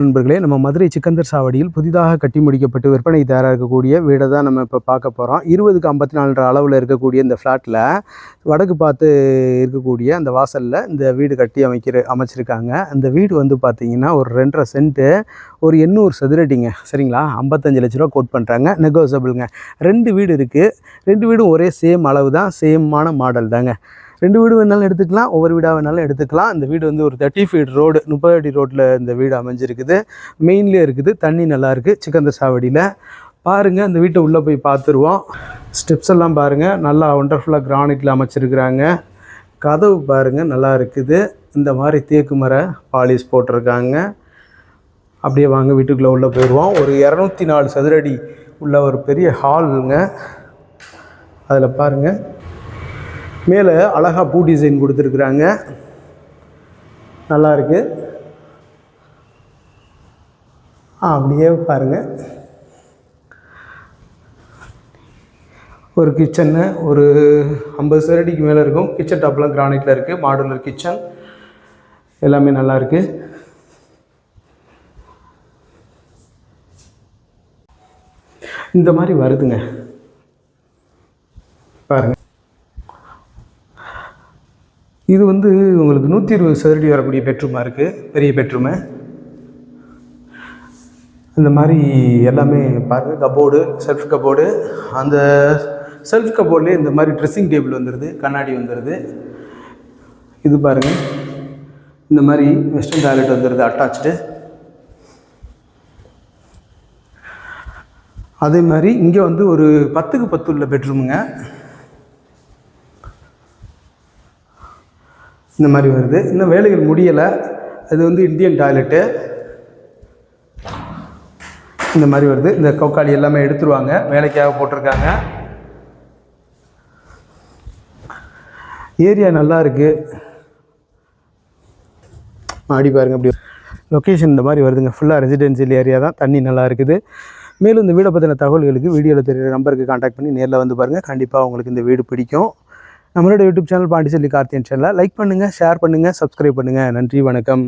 நண்பர்களே நம்ம மதுரை சிக்கந்தர் சாவடியில் புதிதாக கட்டி முடிக்கப்பட்டு விற்பனை தயாராக இருக்கக்கூடிய வீடை தான் நம்ம இப்போ பார்க்க போகிறோம் இருபதுக்கு ஐம்பத்தி நாலு அளவில் இருக்கக்கூடிய இந்த ஃப்ளாட்டில் வடக்கு பார்த்து இருக்கக்கூடிய அந்த வாசலில் இந்த வீடு கட்டி அமைக்கிற அமைச்சிருக்காங்க. அந்த வீடு வந்து பார்த்திங்கன்னா ஒரு ரெண்டரை சென்ட்டு ஒரு எண்ணூறு சதுரடிங்க. சரிங்களா? ஐம்பத்தஞ்சு லட்ச ரூபா கோட் பண்ணுறாங்க நெகோசபிளுங்க ரெண்டு வீடு இருக்குது ரெண்டு வீடும் ஒரே சேம் அளவு தான் சேமான மாடல் தாங்க. ரெண்டு வீடு வேணாலும் எடுத்துக்கலாம் ஒவ்வொரு வீடாக வேணாலும் எடுத்துக்கலாம். இந்த வீடு வந்து ஒரு தேர்ட்டி ஃபீட் ரோடு முப்பது அடி ரோட்டில் இந்த வீடு அமைஞ்சிருக்குது. மெயின்லேயே இருக்குது தண்ணி நல்லாயிருக்கு சிக்கந்த சாவடியில். பாருங்கள் அந்த வீட்டை உள்ளே போய் பார்த்துருவோம். ஸ்டெப்ஸ் எல்லாம் பாருங்கள் நல்லா ஒண்டர்ஃபுல்லாக கிரானைட்டில் அமைச்சிருக்கிறாங்க. கதவு பாருங்கள் நல்லா இருக்குது. இந்த மாதிரி தேக்கு மர பாலிஷ் போட்டிருக்காங்க. அப்படியே வாங்க வீட்டுக்குள்ளே உள்ளே போயிடுவோம். ஒரு இரநூத்தி நாலு சதுரடி உள்ள ஒரு பெரிய ஹாலுங்க அதில் பாருங்கள் மேலே அழகாக பூ டிசைன் கொடுத்துருக்குறாங்க. நல்லாருக்கு ஆ அப்படியே பாருங்கள் ஒரு கிச்சனு ஒரு ஐம்பது சதுரடிக்கு மேலே இருக்கும். கிச்சன் டாப்லாம் கிரானைட்டில் இருக்குது மாடுலர் கிச்சன் எல்லாமே நல்லா இருக்குது இந்த மாதிரி வருதுங்க. பாருங்கள் இது வந்து உங்களுக்கு நூற்றி இருபது சதுரடி வரக்கூடிய பெட்ரூமாக இருக்குது பெரிய பெட்ரூமு. இந்த மாதிரி எல்லாமே பாருங்கள் கபோர்டு செல்ஃப் கபோர்டு. அந்த செல்ஃப் கபோர்ட்லேயே இந்த மாதிரி ட்ரெஸ்ஸிங் டேபிள் வந்துடுது கண்ணாடி வந்துடுது இது பாருங்கள் இந்த மாதிரி வெஸ்டர்ன் டாய்லெட் வந்துடுது அட்டாச்சு அதே மாதிரி இங்கே வந்து ஒரு பத்துக்கு பத்து உள்ள பெட்ரூமுங்க இந்த மாதிரி வருது. இன்னும் வேலைகள் முடியலை. அது வந்து இந்தியன் டாய்லெட்டு இந்த மாதிரி வருது. இந்த கவுக்காளி எல்லாமே எடுத்துருவாங்க. வேலைக்காக போட்டிருக்காங்க. ஏரியா நல்லா இருக்குது மாடி பாருங்க அப்படி. லொக்கேஷன் இந்த மாதிரி வருதுங்க. ஃபுல்லாக ரெசிடென்சியல் ஏரியா தான். தண்ணி நல்லா இருக்குது. மேலும் இந்த வீடை பற்றின தகவல்களுக்கு வீடியோவில் தெரிகிற நம்பருக்கு காண்டாக்ட் பண்ணி நேரில் வந்து பாருங்கள் கண்டிப்பாக உங்களுக்கு இந்த வீடு பிடிக்கும். நம்மளோட யூடியூப் சேனல் பாண்டிச்சேரி கார்த்தியன் சேனலில் லைக் பண்ணுங்கள் ஷேர் பண்ணுங்கள் சப்ஸ்கிரைப் பண்ணுங்கள் நன்றி வணக்கம்.